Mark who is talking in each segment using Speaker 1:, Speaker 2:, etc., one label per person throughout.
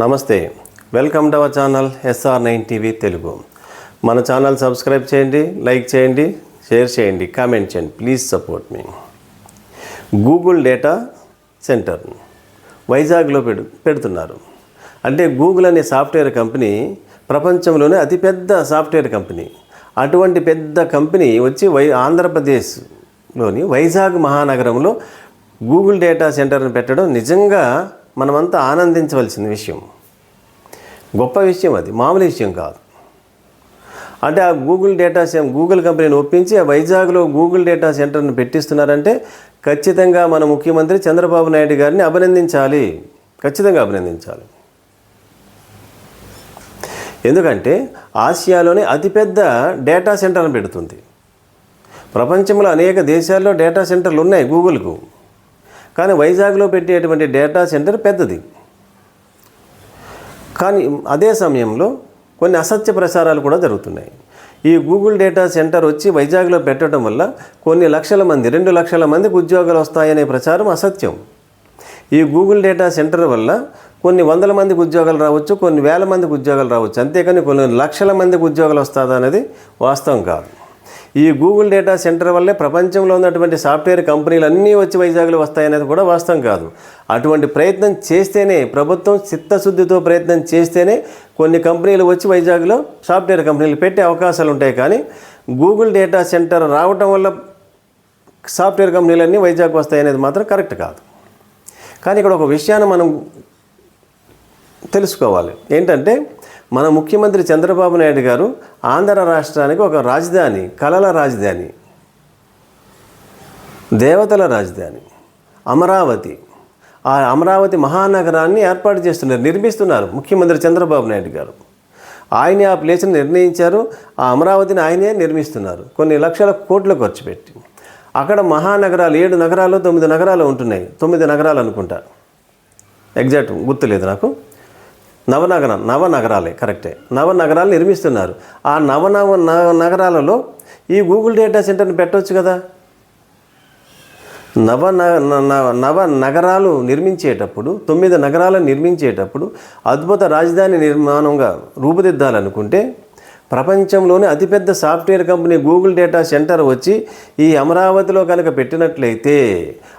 Speaker 1: నమస్తే. Welcome to our channel S R nine TV Telugu. మన channel subscribe చేయండి like చేయండి షేర్ చేయండి కామెంట్ చేయండి. Please support me. Google data centre వైజాగ్లో పెడు పెడుతున్నారు. అంటే గూగుల్ అనే సాఫ్ట్వేర్ కంపెనీ ప్రపంచంలోనే అతిపెద్ద సాఫ్ట్వేర్ కంపెనీ. అటువంటి పెద్ద కంపెనీ వచ్చి వై ఆంధ్రప్రదేశ్లోని వైజాగ్ మహానగరంలో గూగుల్ డేటా సెంటర్ని పెట్టడం నిజంగా మనమంతా ఆనందించవలసిన విషయం. గొప్ప విషయం అది మామూలు విషయం కాదు. అంటే ఆ గూగుల్ డేటా సెం గూగుల్ కంపెనీని ఒప్పించి ఆ వైజాగ్లో గూగుల్ డేటా సెంటర్ను పెట్టిస్తున్నారంటే ఖచ్చితంగా మన ముఖ్యమంత్రి చంద్రబాబు నాయుడు గారిని అభినందించాలి. ఖచ్చితంగా అభినందించాలి. ఎందుకంటే ఆసియాలోనే అతిపెద్ద డేటా సెంటర్ను పెడుతుంది. ప్రపంచంలో అనేక దేశాల్లో డేటా సెంటర్లు ఉన్నాయి గూగుల్కు. కానీ వైజాగ్లో పెట్టేటువంటి డేటా సెంటర్ పెద్దది. కానీ అదే సమయంలో కొన్ని అసత్య ప్రసారాలు కూడా జరుగుతున్నాయి. ఈ గూగుల్ డేటా సెంటర్ వచ్చి వైజాగ్లో పెట్టడం వల్ల కొన్ని లక్షల మంది రెండు లక్షల మందికి ఉద్యోగాలు వస్తాయనే ప్రచారం అసత్యం. ఈ గూగుల్ డేటా సెంటర్ వల్ల కొన్ని వందల మందికి ఉద్యోగాలు రావచ్చు కొన్ని వేల మందికి ఉద్యోగాలు రావచ్చు. అంతేకాని కొన్ని లక్షల మందికి ఉద్యోగాలు వస్తుందా అనేది వాస్తవం కాదు. ఈ గూగుల్ డేటా సెంటర్ వల్లే ప్రపంచంలో ఉన్నటువంటి సాఫ్ట్వేర్ కంపెనీలు అన్నీ వచ్చి వైజాగ్లో వస్తాయనేది కూడా వాస్తవం కాదు. అటువంటి ప్రయత్నం చేస్తేనే ప్రభుత్వం చిత్తశుద్ధితో ప్రయత్నం చేస్తేనే కొన్ని కంపెనీలు వచ్చి వైజాగ్లో సాఫ్ట్వేర్ కంపెనీలు పెట్టే అవకాశాలు ఉంటాయి. కానీ గూగుల్ డేటా సెంటర్ రావటం వల్ల సాఫ్ట్వేర్ కంపెనీలన్నీ వైజాగ్ వస్తాయనేది మాత్రం కరెక్ట్ కాదు. కానీ ఇక్కడ ఒక విషయాన్ని మనం తెలుసుకోవాలి. ఏంటంటే మన ముఖ్యమంత్రి చంద్రబాబు నాయుడు గారు ఆంధ్ర రాష్ట్రానికి ఒక రాజధాని కళల రాజధాని దేవతల రాజధాని అమరావతి. ఆ అమరావతి మహానగరాన్ని ఏర్పాటు చేస్తున్నారు నిర్మిస్తున్నారు ముఖ్యమంత్రి చంద్రబాబు నాయుడు గారు. ఆయనే ఆ ప్లేస్ని నిర్ణయించారు ఆ అమరావతిని ఆయనే నిర్మిస్తున్నారు. కొన్ని లక్షల కోట్లు ఖర్చు పెట్టి. అక్కడ మహానగరాలు ఏడు నగరాలు తొమ్మిది నగరాలు ఉంటున్నాయి. తొమ్మిది నగరాలు అనుకుంటా. ఎగ్జాక్ట్ గుర్తులేదు నాకు. నవనగరం నవనగరాలే కరెక్టే నవనగరాలు నిర్మిస్తున్నారు. ఆ నవనవ న- నగరాలలో ఈ గూగుల్ డేటా సెంటర్ని పెట్టవచ్చు కదా. నవ న- న- నవ నగరాలు నిర్మించేటప్పుడు తొమ్మిది నగరాలను నిర్మించేటప్పుడు అద్భుత రాజధాని నిర్మాణంగా రూపుదిద్దాలనుకుంటే ప్రపంచంలోనే అతిపెద్ద software company Google data centre వచ్చి ఈ అమరావతిలో కనుక పెట్టినట్లయితే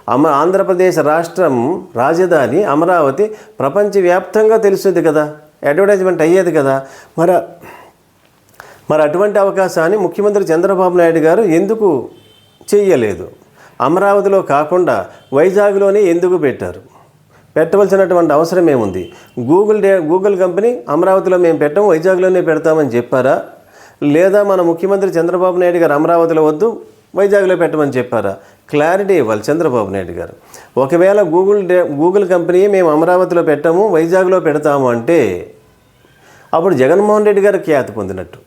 Speaker 1: అమ ఆంధ్రప్రదేశ్ రాష్ట్రం రాజధాని అమరావతి ప్రపంచవ్యాప్తంగా తెలుస్తుంది కదా. అడ్వర్టైజ్మెంట్ అయ్యేది కదా. మరి మరి అటువంటి అవకాశాన్ని ముఖ్యమంత్రి చంద్రబాబు నాయుడు గారు ఎందుకు చేయలేదు? అమరావతిలో కాకుండా వైజాగ్లోనే ఎందుకు పెట్టారు? పెట్టవలసినటువంటి అవసరం ఏముంది? గూగుల్ డే గూగుల్ కంపెనీ అమరావతిలో మేము పెట్టం వైజాగ్లోనే పెడతామని చెప్పారా? లేదా మన ముఖ్యమంత్రి చంద్రబాబు నాయుడు గారు అమరావతిలో వద్దు వైజాగ్లో పెట్టమని చెప్పారా? క్లారిటీ ఇవ్వాలి చంద్రబాబు నాయుడు గారు. ఒకవేళ గూగుల్ డే గూగుల్ కంపెనీ మేము అమరావతిలో పెట్టాము వైజాగ్లో పెడతాము అంటే అప్పుడు జగన్మోహన్ రెడ్డి గారు ఖ్యాతి పొందినట్టు.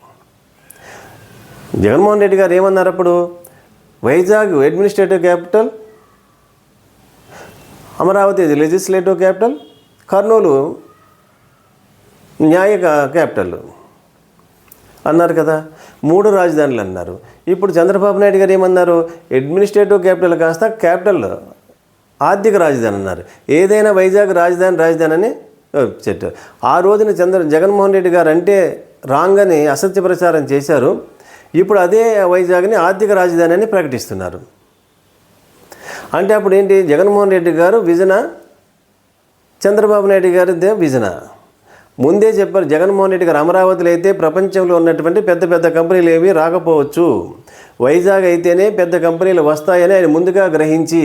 Speaker 1: జగన్మోహన్ రెడ్డి గారు ఏమన్నారు అప్పుడు? Vizag administrative capital Amaravati legislative capital Kurnool న్యాయ క్యాపిటల్ అన్నారు కదా. మూడు రాజధానులు అన్నారు. ఇప్పుడు చంద్రబాబు నాయుడు గారు ఏమన్నారు? అడ్మినిస్ట్రేటివ్ క్యాపిటల్ కాస్త క్యాపిటల్ ఆర్థిక రాజధాని అన్నారు. ఏదైనా వైజాగ్ రాజధాని రాజధాని అని చెప్పారు ఆ రోజున చంద్ర జగన్మోహన్ రెడ్డి గారు అంటే రాంగ్ అని అసత్య ప్రచారం చేశారు. ఇప్పుడు అదే వైజాగ్ని ఆర్థిక రాజధాని అని ప్రకటిస్తున్నారు. అంటే అప్పుడు ఏంటి జగన్మోహన్ రెడ్డి గారు విజన చంద్రబాబు నాయుడు గారిదే విజన. ముందే చెప్పారు జగన్మోహన్ రెడ్డి గారు అమరావతిలో అయితే ప్రపంచంలో ఉన్నటువంటి పెద్ద పెద్ద కంపెనీలు ఏవి రాకపోవచ్చు. వైజాగ్ అయితేనే పెద్ద కంపెనీలు వస్తాయని ఆయన ముందుగా గ్రహించి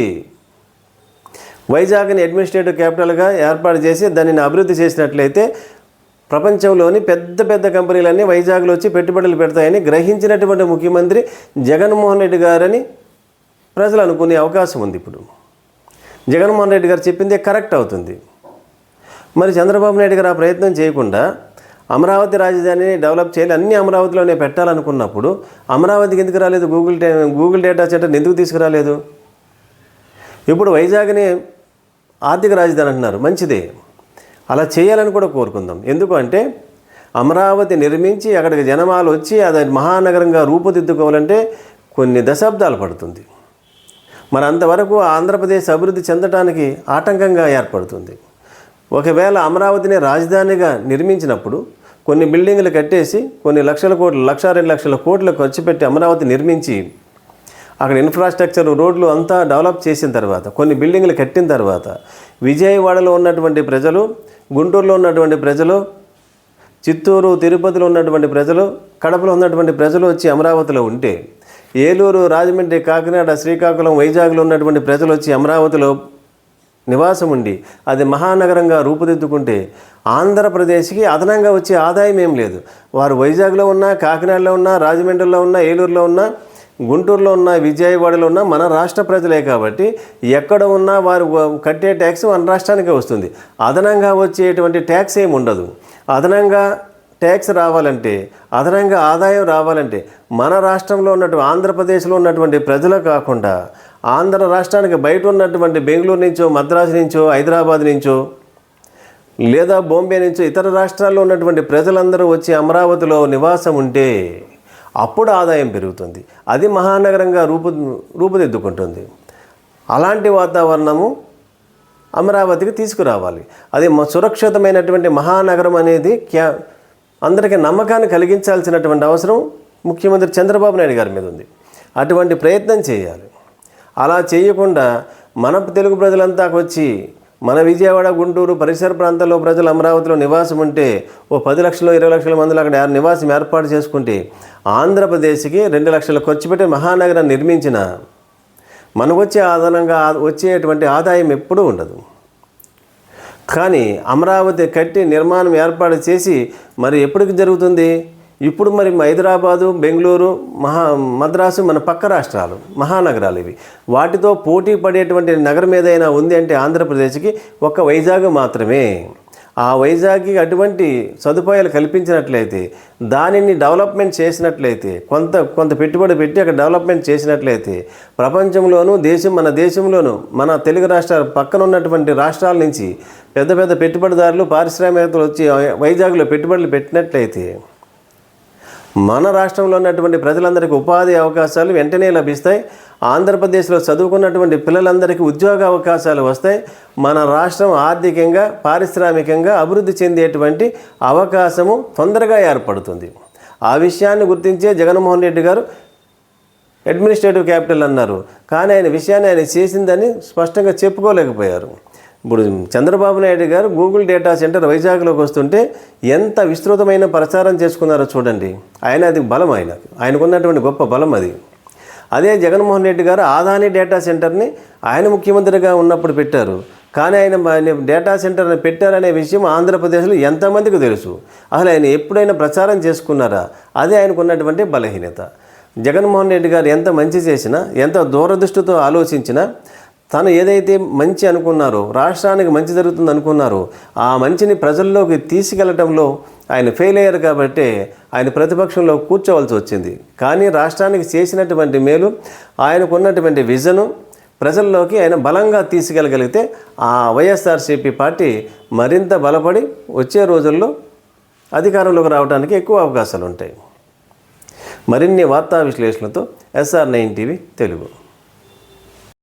Speaker 1: వైజాగ్ని అడ్మినిస్ట్రేటివ్ క్యాపిటల్గా ఏర్పాటు చేసి దానిని అభివృద్ధి చేసినట్లయితే ప్రపంచంలోని పెద్ద పెద్ద కంపెనీలన్నీ వైజాగ్లో వచ్చి పెట్టుబడులు పెడతాయని గ్రహించినటువంటి ముఖ్యమంత్రి జగన్మోహన్ రెడ్డి గారని ప్రజలు అనుకునే అవకాశం ఉంది ఇప్పుడు. జగన్మోహన్ రెడ్డి గారు చెప్పిందే కరెక్ట్ అవుతుంది. మరి చంద్రబాబు నాయుడు గారు ఆ ప్రయత్నం చేయకుండా అమరావతి రాజధానిని డెవలప్ చేయాలి అన్ని అమరావతిలోనే పెట్టాలనుకున్నప్పుడు అమరావతికి ఎందుకు రాలేదు? గూగుల్ డే గూగుల్ డేటా సెంటర్ని ఎందుకు తీసుకురాలేదు? ఇప్పుడు వైజాగ్ని ఆర్థిక రాజధాని అంటున్నారు మంచిదే. అలా చేయాలని కూడా కోరుకుందాం. ఎందుకు అంటే అమరావతి నిర్మించి అక్కడికి జనమాలు వచ్చి అది మహానగరంగా రూపుదిద్దుకోవాలంటే కొన్ని దశాబ్దాలు పడుతుంది. మరి అంతవరకు ఆంధ్రప్రదేశ్ అభివృద్ధి చెందడానికి ఆటంకంగా ఏర్పడుతుంది. ఒకవేళ అమరావతిని రాజధానిగా నిర్మించినప్పుడు కొన్ని బిల్డింగ్లు కట్టేసి కొన్ని లక్షల కోట్లు లక్ష రెండు లక్షల కోట్లు ఖర్చు పెట్టి అమరావతి నిర్మించి అక్కడ ఇన్ఫ్రాస్ట్రక్చర్ రోడ్లు అంతా డెవలప్ చేసిన తర్వాత కొన్ని బిల్డింగ్లు కట్టిన తర్వాత విజయవాడలో ఉన్నటువంటి ప్రజలు గుంటూరులో ఉన్నటువంటి ప్రజలు చిత్తూరు తిరుపతిలో ఉన్నటువంటి ప్రజలు కడపలో ఉన్నటువంటి ప్రజలు వచ్చి అమరావతిలో ఉంటే ఏలూరు రాజమండ్రి కాకినాడ శ్రీకాకుళం వైజాగ్లో ఉన్నటువంటి ప్రజలు వచ్చి అమరావతిలో నివాసం ఉండి అది మహానగరంగా రూపుదిద్దుకుంటే ఆంధ్రప్రదేశ్కి అదనంగా వచ్చే ఆదాయం ఏం లేదు. వారు వైజాగ్లో ఉన్నా కాకినాడలో ఉన్నా రాజమండ్రిలో ఉన్నా ఏలూరులో ఉన్నా గుంటూరులో ఉన్న విజయవాడలో ఉన్న మన రాష్ట్ర ప్రజలే కాబట్టి ఎక్కడ ఉన్నా వారు కట్టే ట్యాక్స్ మన రాష్ట్రానికే వస్తుంది. అదనంగా వచ్చేటువంటి ట్యాక్స్ ఏమి ఉండదు. అదనంగా ట్యాక్స్ రావాలంటే అదనంగా ఆదాయం రావాలంటే మన రాష్ట్రంలో ఉన్నటువంటి ఆంధ్రప్రదేశ్లో ఉన్నటువంటి ప్రజలు కాకుండా ఆంధ్ర రాష్ట్రానికి బయట ఉన్నటువంటి బెంగళూరు నుంచో మద్రాసు నుంచో హైదరాబాద్ నుంచో లేదా బాంబే నుంచో ఇతర రాష్ట్రాల్లో ఉన్నటువంటి ప్రజలందరూ వచ్చి అమరావతిలో నివాసం ఉంటే అప్పుడు ఆదాయం పెరుగుతుంది. అది మహానగరంగా రూపు రూపుదిద్దుకుంటుంది. అలాంటి వాతావరణము అమరావతికి తీసుకురావాలి. అది సురక్షితమైనటువంటి మహానగరం అనేది క్యా అందరికీ నమ్మకాన్ని కలిగించాల్సినటువంటి అవసరం ముఖ్యమంత్రి చంద్రబాబు నాయుడు గారి మీద ఉంది. అటువంటి ప్రయత్నం చేయాలి. అలా చేయకుండా మన తెలుగు ప్రజలంతా వచ్చి మన విజయవాడ గుంటూరు పరిసర ప్రాంతాల్లో ప్రజలు అమరావతిలో నివాసం ఉంటే ఓ పది లక్షలు ఇరవై లక్షల మందిలో అక్కడ నివాసం ఏర్పాటు చేసుకుంటే ఆంధ్రప్రదేశ్కి రెండు లక్షలు ఖర్చు పెట్టి మహానగరం నిర్మించిన మనకు వచ్చే ఆధారంగా వచ్చేటువంటి ఆదాయం ఎప్పుడూ ఉండదు. కానీ అమరావతి కట్టి నిర్మాణం ఏర్పాటు చేసి మరి ఎప్పటికి జరుగుతుంది? ఇప్పుడు మరి హైదరాబాదు బెంగళూరు మహా మద్రాసు మన పక్క రాష్ట్రాలు మహానగరాలు ఇవి. వాటితో పోటీ పడేటువంటి నగరం ఏదైనా ఉంది అంటే ఆంధ్రప్రదేశ్కి ఒక్క వైజాగ్ మాత్రమే. ఆ వైజాగ్కి అటువంటి సదుపాయాలు కల్పించినట్లయితే దానిని డెవలప్మెంట్ చేసినట్లయితే కొంత కొంత పెట్టుబడి పెట్టి అక్కడ డెవలప్మెంట్ చేసినట్లయితే ప్రపంచంలోనూ దేశం మన దేశంలోనూ మన తెలుగు రాష్ట్రాలు పక్కన ఉన్నటువంటి రాష్ట్రాల నుంచి పెద్ద పెద్ద పెట్టుబడిదారులు పారిశ్రామికవేత్తలు వచ్చి వైజాగ్లో పెట్టుబడులు పెట్టినట్లయితే మన రాష్ట్రంలో ఉన్నటువంటి ప్రజలందరికీ ఉపాధి అవకాశాలు వెంటనే లభిస్తాయి. ఆంధ్రప్రదేశ్లో చదువుకున్నటువంటి పిల్లలందరికీ ఉద్యోగ అవకాశాలు వస్తాయి. మన రాష్ట్రం ఆర్థికంగా పారిశ్రామికంగా అభివృద్ధి చెందేటువంటి అవకాశము తొందరగా ఏర్పడుతుంది. ఆ విషయాన్ని గుర్తించే జగన్మోహన్ రెడ్డి గారు అడ్మినిస్ట్రేటివ్ క్యాపిటల్ అన్నారు. కానీ ఆయన విషయాన్ని ఆయన చేసిందని స్పష్టంగా చెప్పుకోలేకపోయారు. ఇప్పుడు చంద్రబాబు నాయుడు గారు గూగుల్ డేటా సెంటర్ వైజాగ్లోకి వస్తుంటే ఎంత విస్తృతమైన ప్రచారం చేసుకున్నారో చూడండి. ఆయన అది బలం ఆయన. ఆయనకున్నటువంటి గొప్ప బలం అది. అదే జగన్మోహన్ రెడ్డి గారు ఆదాని డేటా సెంటర్ని ఆయన ముఖ్యమంత్రిగా ఉన్నప్పుడు పెట్టారు. కానీ ఆయన డేటా సెంటర్ని పెట్టారనే విషయం ఆంధ్రప్రదేశ్లో ఎంతమందికి తెలుసు? అసలు ఆయన ఎప్పుడైనా ప్రచారం చేసుకున్నారా? అదే ఆయనకు ఉన్నటువంటి బలహీనత. జగన్మోహన్ రెడ్డి గారు ఎంత మంచి చేసినా ఎంత దూరదృష్టితో ఆలోచించినా తను ఏదైతే మంచి అనుకున్నారో రాష్ట్రానికి మంచి జరుగుతుంది అనుకున్నారో ఆ మంచిని ప్రజల్లోకి తీసుకెళ్ళడంలో ఆయన ఫెయిల్ అయ్యారు కాబట్టి ఆయన ప్రతిపక్షంలో కూర్చోవలసి వచ్చింది. కానీ రాష్ట్రానికి చేసినటువంటి మేలు ఆయనకున్నటువంటి విజను ప్రజల్లోకి ఆయన బలంగా తీసుకెళ్ళగలిగితే ఆ వైఎస్ఆర్సీపీ పార్టీ మరింత బలపడి వచ్చే రోజుల్లో అధికారంలోకి రావడానికి ఎక్కువ అవకాశాలు ఉంటాయి మరిన్ని వార్తా విశ్లేషణతో ఎస్ఆర్ నైన్ టీవీ తెలుగు.